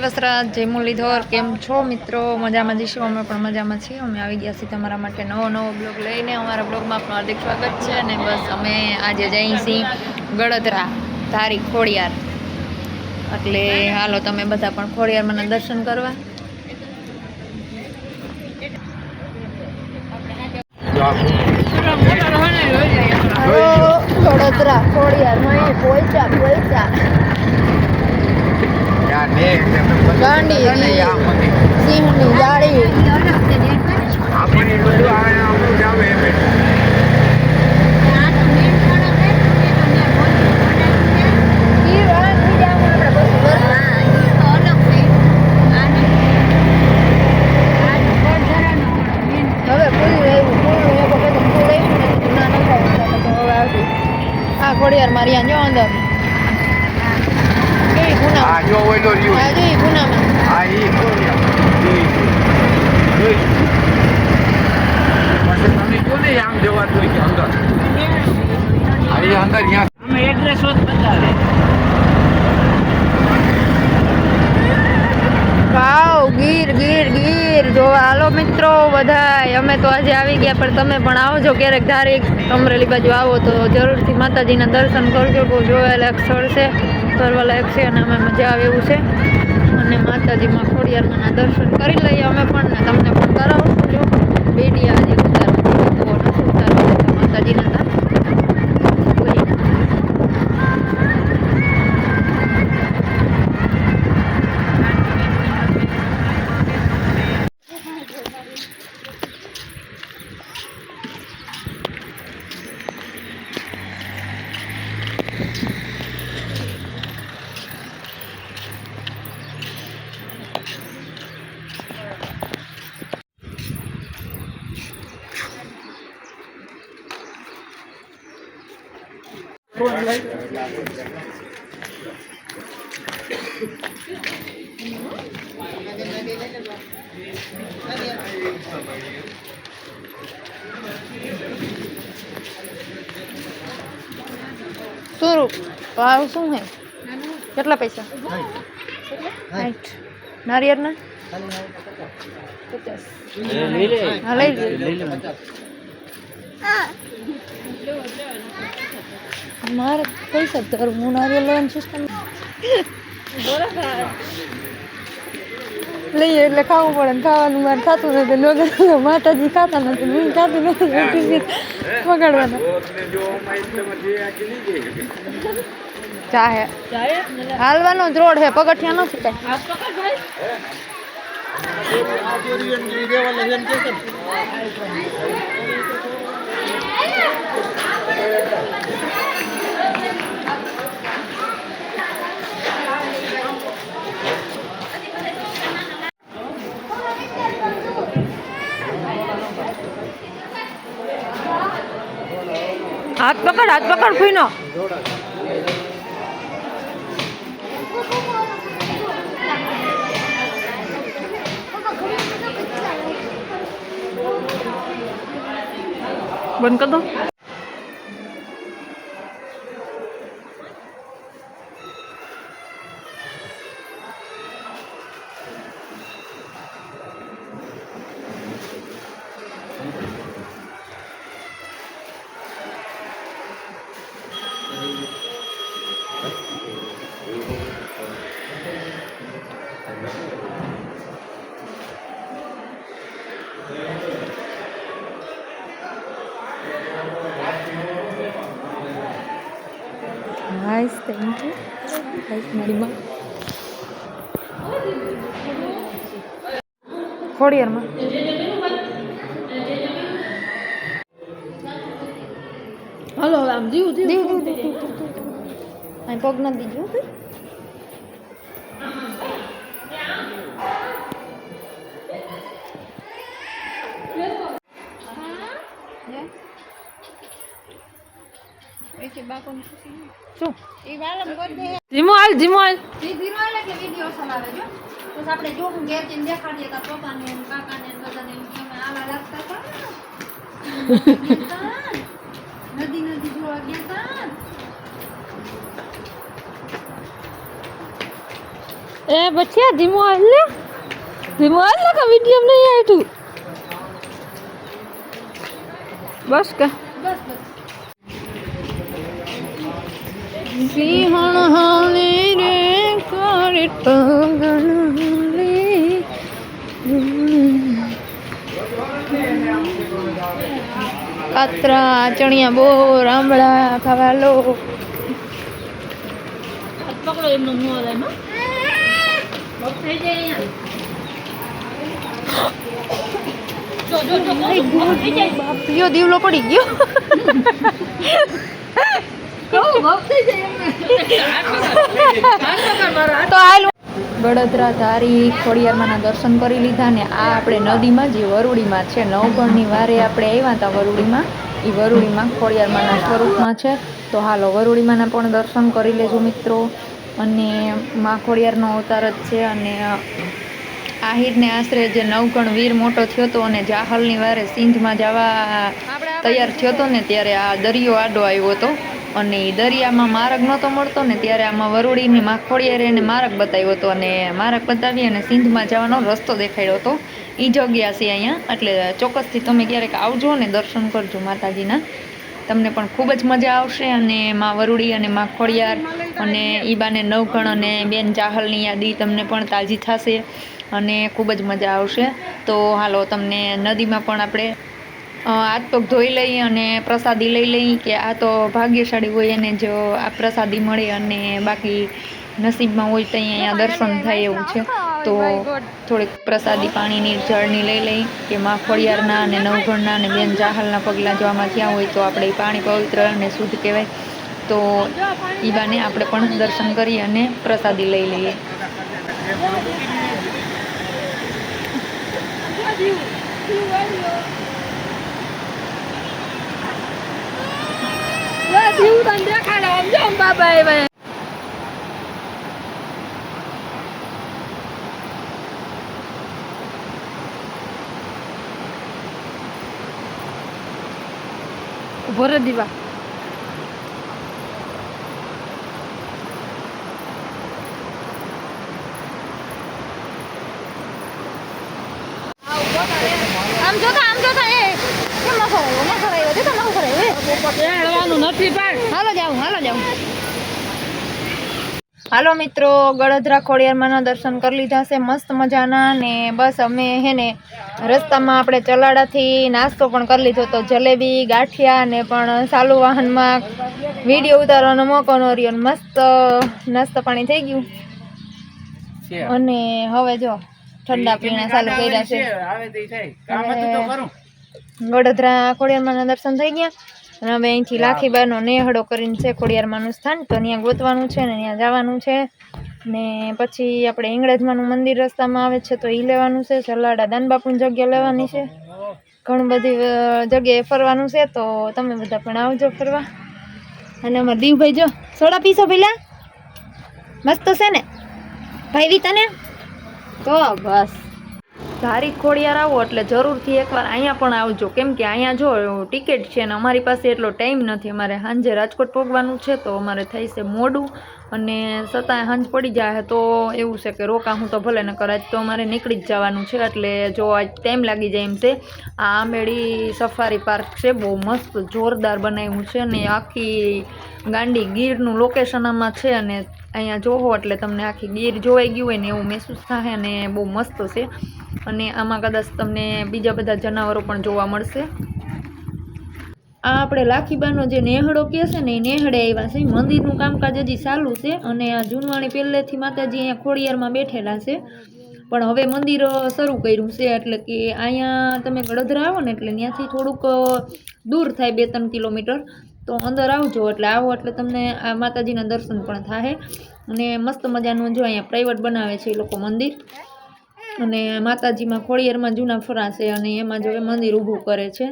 વસરાજ જય મુરલીધર કેમ છો મિત્રો? મજામાં જઈશું અમે પણ મજામાં છીએ. અમે આવી ગયા છીએ તમારા માટે નવો નવો બ્લોગ લઈને. અમારા બ્લોગમાં આપનું હાર્દિક સ્વાગત છે અને બસ અમે આજે જઈએ છીએ ગળદરા ધારી ખોડિયાર. એટલે હાલો, તમે બધા પણ ખોડિયાર મને દર્શન કરવા. વડોદરા ખોડિયાર પોઈચા પોઈચા ગાંડી સિંહની જાળી. હવે પૂરી રહ્યું. પૂરું એ વખત રહ્યું. આ જો અંદર કેવી ગુના આ જો ગુનામાં અંદર. અમે એડ્રેસ જ બતાવે. વાવ ગીર ગીર ગીર. જોવા હાલો મિત્રો બધાય. અમે તો આજે આવી ગયા પણ તમે પણ આવજો ક્યારેક ધારેક. અમરેલી બાજુ આવો તો જરૂરથી માતાજીના દર્શન કરજો. બહુ જોવાલાયક સ્થળ છે. ફરવાલાયક છે અને અમે મજા આવે એવું છે. અને માતાજીમાં ખોડિયારમાંના દર્શન કરી લઈએ અમે પણ ને તમને પણ કરાવશું જો બેડિયા આજે ઉતારવા તો નથી ઉતારવા તો માતાજીના તા કોઈ શું ભાવ શું હે કેટલા પૈસા? સાઠ નારિયેળના? પચાસ. હા લઈ લો મારે પૈસા ધરું હું નારિયેલ લેવાની સિસ્ટમ લઈએ એટલે ખાવું પડે ને ખાવાનું મારે ખાતું નથી નગર માતાજી ખાતા નથી હું ખાતું નથી વગાડવાના ચાહે હાલવાનો જ રોડ છે પગથિયા નથી કઈ હાથ પકડ હાથ પકડ ફીનો બંધ કર નાઇસ થેન્ક યુ નાઇસ મારી માં ખોડિયારમાં હાલો આમ જીવ જીવ. દીવ દીવ ગયા હતા એ બચ્ચા, ધીમો હાલ લે. ધીમો હાલ ને કે વીડિયો નહીં આઠું બસ કે. બસ બસ સિંહણ હાલે રે કરે કાતરા ચણિયા બો રામડા ખાવા લો. પકડો એમનો મોં આવે એમાં થઈ જાય અહીંયા. દીવલો પડી ગયો. તો હાલ વડોદરા ધારી ખોડિયારમાંના દર્શન કરી લીધા ને આ આપણે નદીમાં જે વરુડીમાં છે નવગણની વારે આપણે આવ્યા હતા વરુડીમાં. એ વરુડીમાં ખોડિયારમાંના સ્વરૂપમાં છે. તો હાલો વરુડીમાંના પણ દર્શન કરી લેજો મિત્રો. અને મા ખોડિયારનો અવતાર જ છે અને આહિરને આશરે જે નવગણ વીર મોટો થયો હતો અને જાહલની વારે સિંધમાં જવા તૈયાર થયો હતો ને ત્યારે આ દરિયો આડો આવ્યો હતો. અને દરિયામાં માર્ગ નહોતો મળતો ને ત્યારે આમાં વરુડીની માખોડિયારે એને માર્ગ બતાવ્યો હતો અને માર્ગ બતાવી અને સિંધમાં જવાનો રસ્તો દેખાડ્યો હતો. એ જગ્યા છે અહીંયા, એટલે ચોક્કસથી તમે ક્યારેક આવજો ને દર્શન કરજો માતાજીના. તમને પણ ખૂબ જ મજા આવશે અને માં વરુડી અને માં ખોડિયાર અને ઈબાને નવઘણ અને બેન ચાહલની યાદી તમને પણ તાજી થશે અને ખૂબ જ મજા આવશે. તો હાલો, તમને નદીમાં પણ આપણે હાથ પગ ધોઈ લઈ અને પ્રસાદી લઈ લઈ કે આ તો ભાગ્યશાળી હોય એને જો આ પ્રસાદી મળે અને બાકી નસીબમાં હોય તો અહીંયા દર્શન થાય એવું છે. તો થોડીક પ્રસાદી પાણીની જળની લઈ લઈ કે માં ફળિયારના અને નવઘણના અને બેન જાહલના પગલાં જો આમાં થયા હોય તો આપણે એ પાણી પવિત્ર અને શુદ્ધ કહેવાય. તો બાને આપણે પણ દર્શન કરી અને પ્રસાદી લઈ લઈએ. ઊભો રે દીવા આમ જોતા આમ જોતા એ કેમ ન ખરાયો ન ખરાયો જોતા ન ખરાયો નથી પણ હાલો જાઉં હાલો જાઉં હાલો મિત્રો ગળધરા ખોડિયારમાંના દર્શન કરી લીધા છે મસ્ત મજાના ને બસ અમે હે ને રસ્તામાં આપણે ચલાડાથી નાસ્તો પણ કરી લીધો તો જલેબી ગાંઠિયા ને પણ ચાલુ વાહનમાં વીડિયો ઉતારવાનો મોકો ન રહ્યો મસ્ત નાસ્તા પાણી થઈ ગયું. અને હવે જો ઠંડા પીણા ચાલુ કર્યા છે? વડોદરા ખોડિયારમાંના દર્શન થઈ ગયા. અને હવે અહીંથી લાખીબાનો નેહડો કરીને છે ખોડિયારમાંનું સ્થાન તો ત્યાં ગોતવાનું છે ને ત્યાં જવાનું છે. ને પછી આપણે ઇંગળેજમાનું મંદિર રસ્તામાં આવે છે તો એ લેવાનું છે. સલાડા દાનબાપુની જગ્યા લેવાની છે. ઘણું બધી જગ્યાએ ફરવાનું છે તો તમે બધા પણ આવજો ફરવા. અને અમારા દીવભાઈ જો સોડા પીશો પેલા મસ્ત છે ને? ભાઈ તને? તો બસ. ધારી ખોડિયાર આવો એટલે જરૂરથી એકવાર અહીંયા પણ આવજો. કેમ કે અહીંયા જો ટિકિટ છે ને અમારી પાસે એટલો ટાઈમ નથી. અમારે સાંજે રાજકોટ પહોંચવાનું છે તો અમારે થઈ છે મોડું અને છતાંય સાંજ પડી જાય તો એવું છે કે રોકા હું તો ભલે ન કરાય તો અમારે નીકળી જ જવાનું છે એટલે જો આજ ટાઈમ લાગી જાય એમ છે. આ આંબેડી સફારી પાર્ક છે, બહુ મસ્ત જોરદાર બનાવ્યું છે અને આખી ગાંડી ગીરનું લોકેશન આમાં છે અને અહીંયા જોવો એટલે તમને આખી ગીર જોવાઈ ગયું હોય ને એવું મહેસૂસ થાય અને બહુ મસ્ત છે. અને આમાં કદાચ તમને બીજા બધા જનાવરો પણ જોવા મળશે. આ આપણે લાખીબાનો જે નેહડો કહે છે ને, એ નેહડે આવ્યા છે. મંદિરનું કામકાજ હજી ચાલુ છે અને આ જૂનવાણી પહેલેથી માતાજી અહીંયા ખોડિયારમાં બેઠેલા છે. પણ હવે મંદિર શરૂ કર્યું છે એટલે કે અહીંયા તમે ગળધરા આવો ને એટલે ત્યાંથી થોડુંક દૂર થાય બે ત્રણ કિલોમીટર. તો અંદર આવજો, એટલે આવો, એટલે તમને આ માતાજીના દર્શન પણ થાય અને મસ્ત મજાનું જો અહીંયા પ્રાઇવેટ બનાવે છે એ લોકો મંદિર. અને માતાજીમાં ખોડિયારમાં જૂના ફરા છે અને એમાં જો એ મંદિર ઊભું કરે છે.